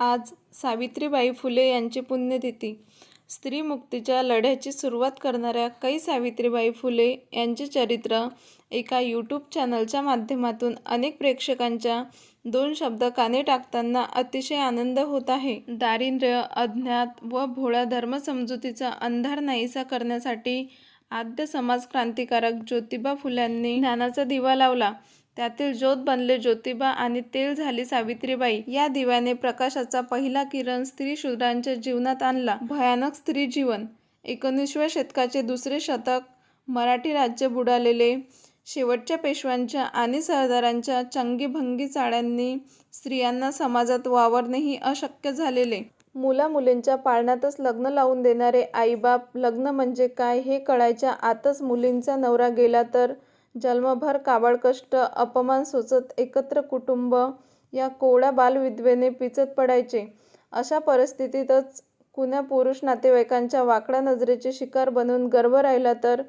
आज सावित्रीबाई फुले यांची पुण्यतिथी. स्त्रीमुक्तीच्या लढ्याची सुरुवात करणाऱ्या कै सावित्रीबाई फुले यांचे चरित्र एका यूट्यूब चॅनलच्या माध्यमातून अनेक प्रेक्षकांच्या दोन शब्द काने टाकताना अतिशय आनंद होत आहे. दारिद्र्य अज्ञात व भोळ्या धर्मसमजुतीचा अंधार नाहीसा करण्यासाठी आद्य समाज क्रांतिकारक ज्योतिबा फुल्यांनी ज्ञानाचा दिवा लावला. त्यातील ज्योत बनले ज्योतिबा आणि तेल झाली सावित्रीबाई. या दिव्याने प्रकाशाचा पहिला किरण स्त्री शूद्रांच्या जीवनात आणला. भयानक स्त्री जीवन. एकोणीसव्या शतकाचे दुसरे शतक. मराठी राज्य बुडालेले. शेवटच्या पेशव्यांच्या आणि सरदारांच्या चंगीभंगी चाळ्यांनी स्त्रियांना समाजात वावरणेही अशक्य झालेले. मुला मुलींच्या पाळण्यातच लग्न लावून देणारे आईबाप लग्न म्हणजे काय हे कळायच्या आतच मुलींचा नवरा गेला तर जन्मभर काबाळकष्ट अपमान सोचत एकत्र कुटुंब या कोवळ्या बालविधवेने पिचत पडायचे. अशा परिस्थितीतच कुण्या पुरुष नातेवाईकांच्या वाकड्या नजरेची शिकार बनून गर्भ राहिला तर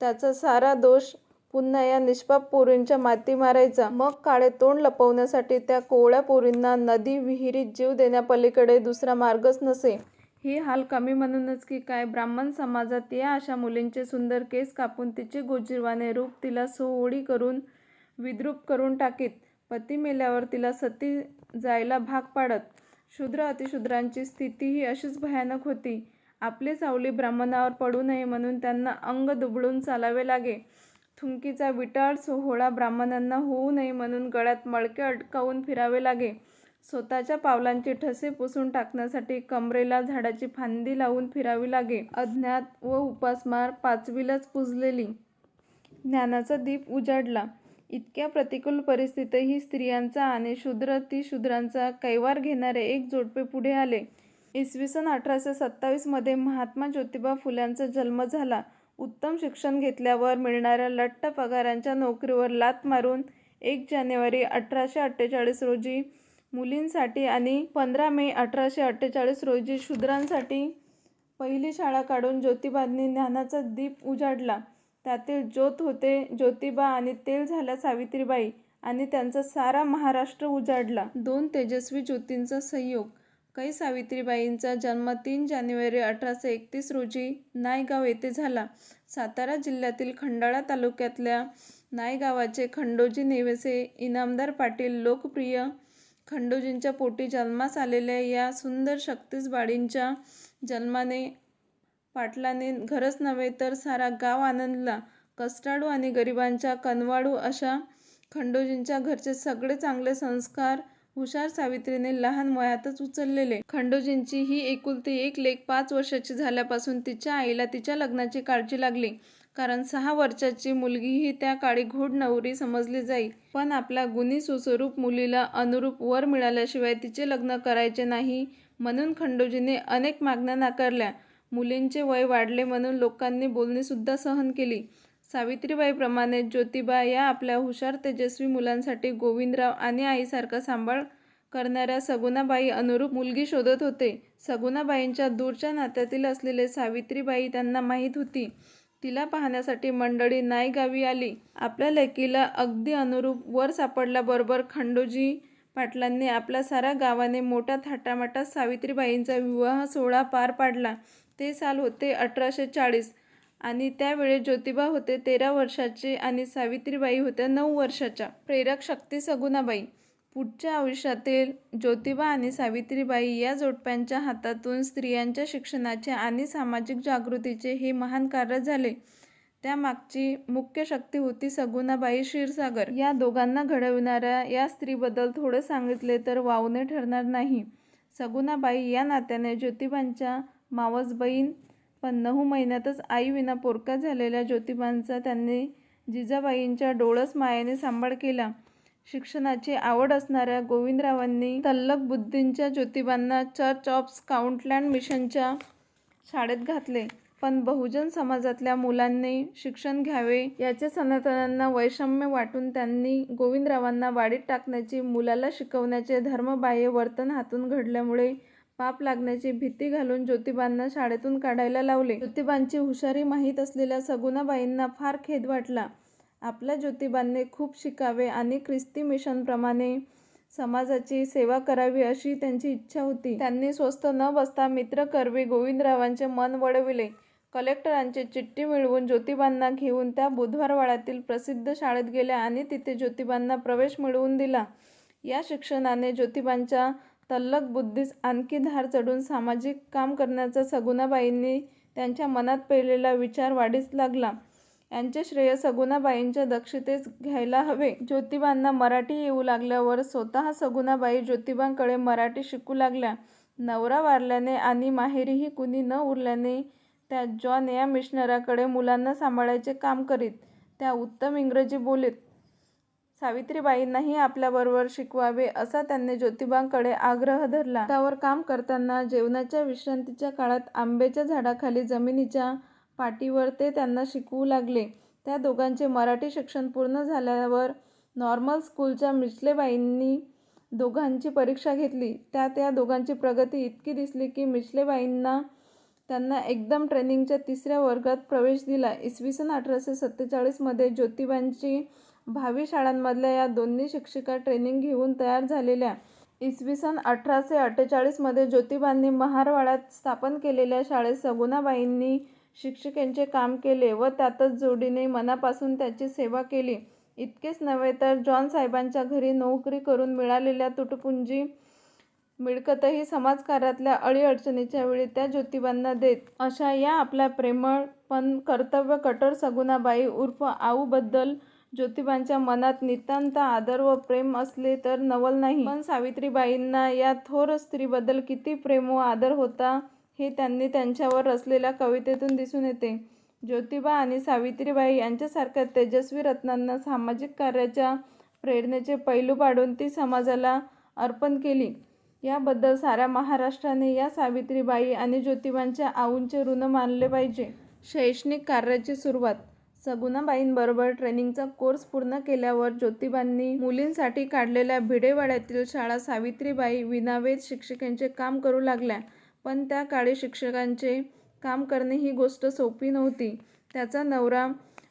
त्याचा सारा दोष पुन्हा या निष्पाप पोरींच्या माती मारायचा. मग काळे तोंड लपवण्यासाठी त्या कोवळ्या पोरींना नदी विहिरीत जीव देण्यापलीकडे दुसरा मार्गच नसे. ही हाल कमी म्हणूनच की काय ब्राह्मण समाजात या अशा मुलींचे सुंदर केस कापून तिचे गोजीरवाने रूप तिला सोवडी करून विद्रूप करून टाकीत. पती मेल्यावर तिला सती जायला भाग पाडत. शूद्र अतिशूद्रांची स्थिती ही अशीच भयानक होती. आपली सावली ब्राह्मणावर पडू नये म्हणून त्यांना अंग दुबळून चालावे लागे. थुंकीचा विटाळ सोहळा ब्राह्मणांना होऊ नये म्हणून गळ्यात मळके अडकावून फिरावे लागे. स्वतःच्या पावलांचे ठसे पुसून टाकण्यासाठी कमरेला झाडाची फांदी लावून फिरावी लागे. अज्ञात व उपासमार पाचवीलाच पुजलेली. ज्ञानाचा दीप उजाडला. इतक्या प्रतिकूल परिस्थितीतही स्त्रियांचा आणि शूद्र ती शूद्रांचा कैवार घेणारे एक जोडपे पुढे आले. इसवी सन अठराशे सत्तावीसमध्ये महात्मा ज्योतिबा फुल्यांचा जन्म झाला. उत्तम शिक्षण घेतल्यावर मिळणाऱ्या लठ्ठ पगारांच्या नोकरीवर लात मारून एक जानेवारी अठराशे अठ्ठेचाळीस रोजी मुलींसाठी आणि पंधरा मे अठराशे अठ्ठेचाळीस रोजी शूद्रांसाठी पहिली शाळा काढून ज्योतिबांनी ज्ञानाचा दीप उजाडला. त्यातील ज्योत होते ज्योतिबा आणि तेल झाल्या सावित्रीबाई आणि त्यांचा सारा महाराष्ट्र उजाडला. दोन तेजस्वी ज्योतींचा संयोग. कै सावित्रीबाईंचा जन्म तीन जानेवारी अठराशे एकतीस रोजी नायगाव येथे झाला. सातारा जिल्ह्यातील खंडाळा तालुक्यातल्या नायगावाचे खंडोजी नेवेसे इनामदार पाटील लोकप्रिय खंडोजींच्या पोटी जन्मास आलेल्या या सुंदर शक्तीस बाळींच्या जन्माने पाटलाने घरच नव्हे तर सारा गाव आनंदला कष्टाळू आणि गरिबांच्या कनवाडू अशा खंडोजींच्या घरचे सगळे चांगले संस्कार हुशार सावित्रीने लहान वयातच उचललेले. खंडोजींची ही एकुलती एक लेख पाच वर्षाची झाल्यापासून तिच्या आईला तिच्या लग्नाची काळजी लागली. कारण सहा वर्षाची मुलगीही त्या काळी घोड नवरी समजली जाई. पण आपल्या गुणी सुस्वरूप मुलीला अनुरूप वर मिळाल्याशिवाय तिचे लग्न करायचे नाही म्हणून खंडोजीने अनेक मागण्या नाकारल्या. मुलींचे वय वाढले म्हणून लोकांनी बोलणीसुद्धा सहन केली. सावित्रीबाईप्रमाणे ज्योतिबा या आपल्या हुशार तेजस्वी मुलांसाठी गोविंदराव आणि आईसारखा सांभाळ करणाऱ्या सगुणाबाई अनुरूप मुलगी शोधत होते. सगुणाबाईंच्या दूरच्या नात्यातील असलेले सावित्रीबाई त्यांना माहीत होती. तिला पाहण्यासाठी मंडळी नायगावी आली. आपल्या लेकीला अगदी अनुरूप वर सापडल्याबरोबर खंडोजी पाटलांनी आपल्या साऱ्या गावाने मोठ्या थाटामाटात सावित्रीबाईंचा विवाह सोहळा पार पाडला. ते साल होते अठराशे चाळीस आणि त्यावेळी ज्योतिबा होते तेरा वर्षाचे आणि सावित्रीबाई होत्या नऊ वर्षाच्या. प्रेरक शक्ती सगुणाबाई. पुढच्या आयुष्यातील ज्योतिबा आणि सावित्रीबाई या जोडप्यांच्या हातातून स्त्रियांच्या शिक्षणाचे आणि सामाजिक जागृतीचे हे महान कार्य झाले. त्यामागची मुख्य शक्ती होती सगुणाबाई क्षीरसागर. या दोघांना घडविणाऱ्या या स्त्रीबद्दल थोडं सांगितले तर वावणे ठरणार नाही. सगुणाबाई या नात्याने ज्योतिबांच्या मावस बहीण पण नऊ महिन्यातच आईविना पोरका झालेल्या ज्योतिबांचा त्यांनी जिजाबाईंच्या डोळस मायेने सांभाळ केला. शिक्षणाची आवड असणाऱ्या गोविंदरावांनी तल्लक बुद्धींच्या ज्योतिबांना चर्च ऑफ स्काउंटलँड मिशनच्या शाळेत घातले. पण बहुजन समाजातल्या मुलांनी शिक्षण घ्यावे याचे सनातनांना वैषम्य वाटून त्यांनी गोविंदरावांना वाडीत टाकण्याची मुलाला शिकवण्याचे धर्मबाह्य वर्तन हातून घडल्यामुळे पाप लागण्याची भीती घालून ज्योतिबांना शाळेतून काढायला लावले. ज्योतिबांची हुशारी माहीत असलेल्या सगुणाबाईंना फार खेद वाटला. आपल्या ज्योतिबांनी खूप शिकावे आणि ख्रिस्ती मिशनप्रमाणे समाजाची सेवा करावी अशी त्यांची इच्छा होती. त्यांनी स्वस्त न बसता मित्र कर्वे गोविंदरावांचे मन वळविले. कलेक्टरांची चिठ्ठी मिळवून ज्योतिबांना घेऊन त्या बुधवारवाड्यातील प्रसिद्ध शाळेत गेल्या आणि तिथे ज्योतिबांना प्रवेश मिळवून दिला. या शिक्षणाने ज्योतिबांच्या तल्लक बुद्धीस आणखी धार चढून सामाजिक काम करण्याचा सगुणाबाईंनी त्यांच्या मनात पेरलेला विचार वाढीस लागला. यांचे श्रेय सगुणाबाईंच्या दक्षतेस घ्यायला हवे. ज्योतिबांना मराठी येऊ लागल्यावर स्वतः सगुणाबाई ज्योतिबांकडे मराठी शिकू लागल्या. नवरा वारल्याने आणि माहेरीही कुणी न उरल्याने त्या जॉन या मिशनराकडे मुलांना सांभाळायचे काम करीत त्या उत्तम इंग्रजी बोलीत सावित्रीबाईंनाही आपल्याबरोबर शिकवावे असा त्यांनी ज्योतिबांकडे आग्रह धरला. त्यावर काम करताना जेवणाच्या विश्रांतीच्या काळात आंब्याच्या झाडाखाली जमिनीच्या पाटीवर ते त्यांना शिकवू लागले. त्या दोघांचे मराठी शिक्षण पूर्ण झाल्यावर नॉर्मल स्कूलच्या मिचलेबाईंनी दोघांची परीक्षा घेतली. त्यात या दोघांची प्रगती इतकी दिसली की मिचलेबाईंना त्यांना एकदम ट्रेनिंगच्या तिसऱ्या वर्गात प्रवेश दिला. इसवी सन अठराशे सत्तेचाळीसमध्ये ज्योतिबांची भावी शाळांमधल्या या दोन्ही शिक्षिका ट्रेनिंग घेऊन तयार झालेल्या. इसवी सन अठराशे अठ्ठेचाळीसमध्ये ज्योतिबांनी महारवाड्यात स्थापन केलेल्या शाळेत सगुणाबाईंनी शिक्षिकेचे काम केले व त्यातच जोडीने मनापासून त्याची सेवा केली. इतकेच नव्हे तर जॉन साहेबांच्या घरी नोकरी करून मिळालेल्या तुटपुंजी मिळकतही समाजकार्यातल्या अडीअडचणीच्या वेळी त्या ज्योतिबांना देत. अशा या आपल्या प्रेमळ पण कर्तव्य कठोर सगुणाबाई उर्फ आऊबद्दल ज्योतिबांच्या मनात नितांत आदर व प्रेम असले तर नवल नाही. पण सावित्रीबाईंना या थोर स्त्रीबद्दल किती प्रेम व आदर होता? हे त्यांनी त्यांच्यावर रचलेल्या कवितेतून दिसून येते. ज्योतिबा आणि सावित्रीबाई यांच्यासारख्या तेजस्वी रत्नांना सामाजिक कार्याच्या प्रेरणेचे पैलू पाडून ती समाजाला अर्पण केली. याबद्दल साऱ्या महाराष्ट्राने या सावित्रीबाई आणि ज्योतिबांच्या आऊंचे ऋण मानले पाहिजे. शैक्षणिक कार्याची सुरुवात. सगुणाबाईंबरोबर ट्रेनिंगचा कोर्स पूर्ण केल्यावर ज्योतिबांनी मुलींसाठी काढलेल्या भिडेवाड्यातील शाळा सावित्रीबाई विनावेद शिक्षिकेंचे काम करू लागल्या. पण त्या काळी शिक्षकांचे काम करणे ही गोष्ट सोपी नव्हती. त्याचा नवरा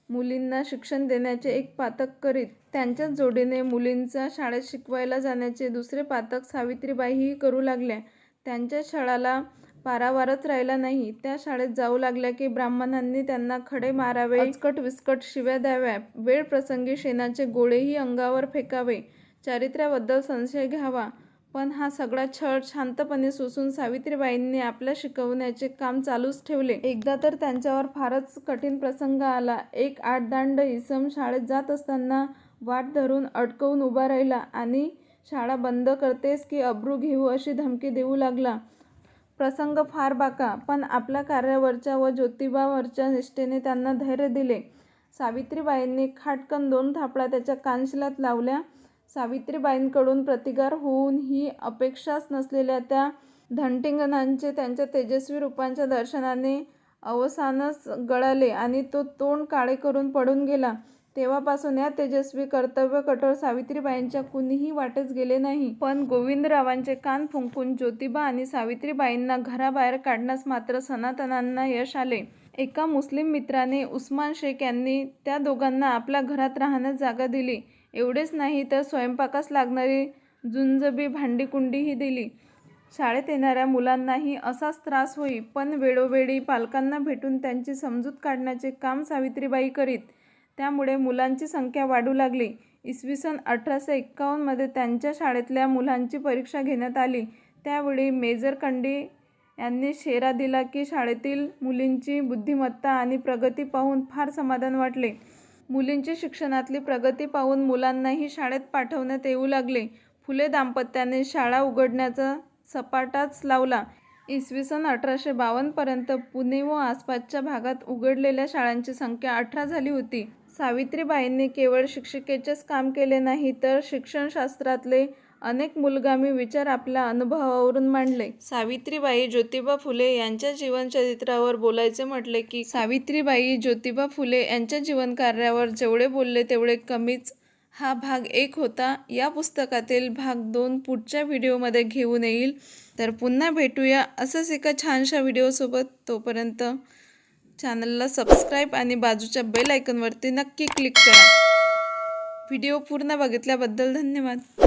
मुलींना शिक्षण देण्याचे एक पातक करीत त्यांच्याच जोडीने मुलींचा शाळेत शिकवायला जाण्याचे दुसरे पातक सावित्रीबाईही करू लागल्या. त्यांच्या शाळाला पारावारच राहिला नाही. त्या शाळेत जाऊ लागल्या की ब्राह्मणांनी त्यांना खडे मारावे विस्कट विस्कट शिव्या द्याव्या वेळ प्रसंगी शेणाचे गोळेही अंगावर फेकावे चारित्र्याबद्दल संशय घ्यावा. पण हा सगळा छळ शांतपणे सोसून सावित्रीबाईंनी आपल्या शिकवण्याचे काम चालूच ठेवले. एकदा तर त्यांच्यावर फारच कठीण प्रसंग आला. एक आठदांड इसम शाळेत जात असताना वाट धरून अडकवून उभा राहिला आणि शाळा बंद करतेस की अब्रू घेऊ अशी धमकी देऊ लागला. प्रसंग फार बाका पण आपल्या कार्यावरच्या व ज्योतिबावरच्या निष्ठेने त्यांना धैर्य दिले. सावित्रीबाईंनी खाटकन दोन थापडा त्याच्या कानशिलात लावल्या. सावित्रीबाईंकडून प्रतिकार होऊन ही अपेक्षाच नसलेल्या त्या धनटिंगणांचे त्यांच्या तेजस्वी रूपांच्या दर्शनाने अवसानच गळाले आणि तो तोंड काळे करून पडून गेला. तेव्हापासून या तेजस्वी कर्तव्य कठोर सावित्रीबाईंच्या कुणीही वाटेच गेले नाही. पण गोविंदरावांचे कान फुंकून ज्योतिबा आणि सावित्रीबाईंना घराबाहेर काढण्यास मात्र सनातनांना यश आले. एका मुस्लिम मित्राने उस्मान शेख यांनी त्या दोघांना आपल्या घरात राहण्यास जागा दिली. एवढेच नाही तर स्वयंपाकास लागणारी जुंजबी भांडीकुंडीही दिली. शाळेत येणाऱ्या मुलांनाही असाच त्रास होई पण वेळोवेळी पालकांना भेटून त्यांची समजूत काढण्याचे काम सावित्रीबाई करीत. त्यामुळे मुलांची संख्या वाढू लागली. इसवी सन अठराशे एक्कावन्नमध्ये त्यांच्या शाळेतल्या मुलांची परीक्षा घेण्यात आली. त्यावेळी मेजर कंडी यांनी शेरा दिला की शाळेतील मुलींची बुद्धिमत्ता आणि प्रगती पाहून फार समाधान वाटले. मुलींची शिक्षणातली प्रगती पाहून मुलांनाही शाळेत पाठवण्यात येऊ लागले. फुले दाम्पत्याने शाळा उघडण्याचा सपाटाच लावला. इसवी सन अठराशे बावन्नपर्यंत पुणे व आसपासच्या भागात उघडलेल्या शाळांची संख्या अठरा झाली होती. सावित्रीबाईंनी केवळ शिक्षिकेचेच काम केले नाही तर शिक्षणशास्त्रातले अनेक मूलगामी विचार आपल्या अनुभवावरून मांडले. सावित्रीबाई ज्योतिबा फुले यांच्या जीवनचरित्रावर बोलायचे म्हटले की सावित्रीबाई ज्योतिबा फुले यांच्या जीवनकार्यावर जेवढे बोलले तेवढे कमीच. हा भाग एक होता. या पुस्तकातील भाग दोन पुढच्या व्हिडिओमध्ये घेऊन येईल. तर पुन्हा भेटूया असंच एका छानशा व्हिडिओसोबत. तोपर्यंत चॅनलला सबस्क्राईब आणि बाजूच्या बेल आयकॉनवरती नक्की क्लिक करा. व्हिडिओ पूर्ण बघितल्याबद्दल धन्यवाद.